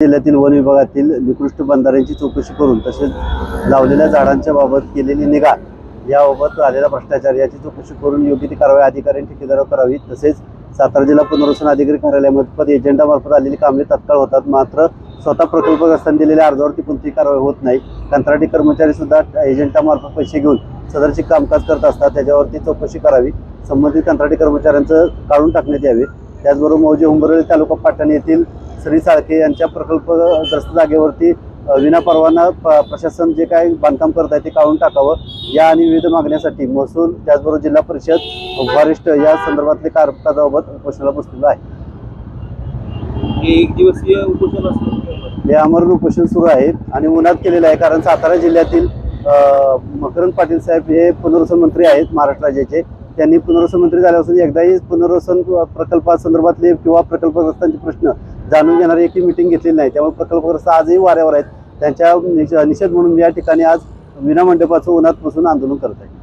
जिल्ह्यातील वन विभागातील निकृष्ट बंधाऱ्यांची चौकशी करून तसेच लावलेल्या झाडांच्या बाबत केलेली निगा याबाबत आलेला भ्रष्टाचार याची चौकशी करून योग्य ती कारवाई अधिकाऱ्यांनी ठेकेदारावर करावी तसेच सातारा जिल्हा पुनर्वसन अधिकारी कार्यालयामार्फत एजंटामार्फत आलेली कामे तत्काळ होतात. मात्र स्वतः प्रकल्पग्रस्तांनी दिलेल्या अर्जावरती कोणतीही कारवाई होत नाही. कंत्राटी कर्मचारी सुद्धा एजंटामार्फत पैसे घेऊन सदरची कामकाज करत असतात. त्याच्यावरती चौकशी करावी. संबंधित कंत्राटी कर्मचाऱ्यांचं काढून टाकण्यात यावे. त्याचबरोबर मौजे उंबरळी तालुका पाटण येथील श्री साळके यांच्या प्रकल्पग्रस्त जागेवरती विनापरवाना प- प्रशासन जे काही बांधकाम करत आहे ते काढून टाकावं. या आणि विविध मागण्यासाठी महसूल त्याचबरोबर जिल्हा परिषद वरिष्ठ या संदर्भातले कामकाजाबाबत उपोषणाला बसलेलो आहे. एक दिवसीय उपोषण असतं हे आमरण उपोषण सुरू आहे आणि उन्हात केलेलं आहे कारण सातारा जिल्ह्यातील मकरंद पाटील साहेब हे पुनर्वसन मंत्री आहेत महाराष्ट्र राज्याचे. त्यांनी पुनर्वसन मंत्री झाल्यापासून एकदाही पुनर्वसन प्रकल्पासंदर्भातले किंवा प्रकल्पग्रस्तांचे प्रश्न जाणून घेणारी एकही मिटिंग घेतलेली नाही. त्यामुळे प्रकल्पग्रस्त आजही वाऱ्यावर आहेत. त्यांच्या निष- निषेध म्हणून या ठिकाणी आज विनामंडपाचं उन्हात बसून आंदोलन करत आहे.